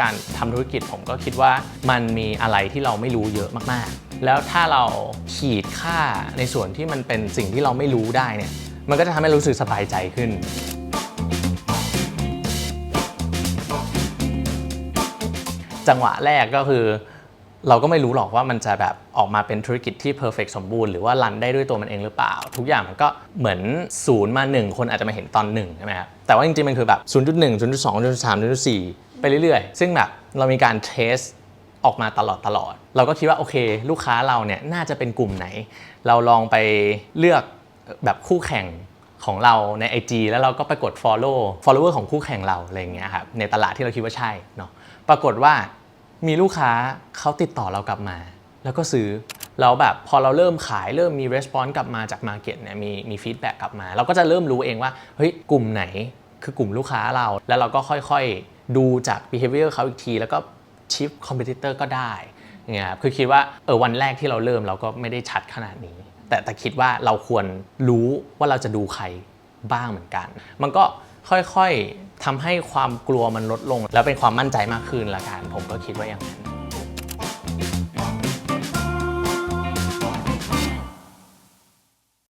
การทำธุรกิจผมก็คิดว่ามันมีอะไรที่เราไม่รู้เยอะมากๆ แล้วถ้าเราขีดค่าในส่วนที่มันเป็นสิ่งที่เราไม่รู้ได้เนี่ย มันก็จะทำให้รู้สึกสบายใจขึ้น จังหวะแรกก็คือ เราก็ไม่รู้หรอกว่ามันจะแบบออกมาเป็นธุรกิจที่เพอร์เฟกสมบูรณ์หรือว่ารันได้ด้วยตัวมันเองหรือเปล่า ทุกอย่างมันก็เหมือนศูนย์มา 1 คนอาจจะมาเห็นตอน1ใช่ไหมครับแต่ว่าจริงๆมันคือแบบ 0.1 0.2 0.3 0.4 ไปเรื่อยๆ ซึ่งแบบเรามีการเทสออกมาตลอดตลอด เราก็คิดว่าโอเค ลูกค้าเราเนี่ยน่าจะเป็นกลุ่มไหน เราลองไปเลือกแบบคู่แข่งของเราใน IG แล้วเราก็ไปกด follow follower ของคู่แข่งเราอะไรอย่างเงี้ยครับในตลาดที่เราคิดว่าใช่เนาะปรากฏว่า มีลูกค้าเขาติดต่อเรากลับมา แล้วก็ซื้อแล้วแบบพอเราเริ่มขายเริ่มมี response กลับมาจาก market เนี่ยมีมี feedback กลับมา เราก็จะเริ่มรู้เองว่าเฮ้ยกลุ่มไหนคือกลุ่มลูกค้าเรา แล้วเราก็ค่อยๆดูจาก behavior เขาอีกที แล้วก็ชิปคอมเพ t เตอร์ก็ได้เงี้ยครับคือคิดว่าเออวันแรกที่เราเริ่มเราก็ไม่ได้ชัดขนาดนี้ แต่แต่คิดว่าเราควรรู้ว่าเราจะดูใคร บ้างเหมือนกัน มันก็ค่อยๆทำให้ความกลัวมันลดลง แล้วเป็นความมั่นใจมากขึ้นละกันผมก็คิดว่าอย่างนั้น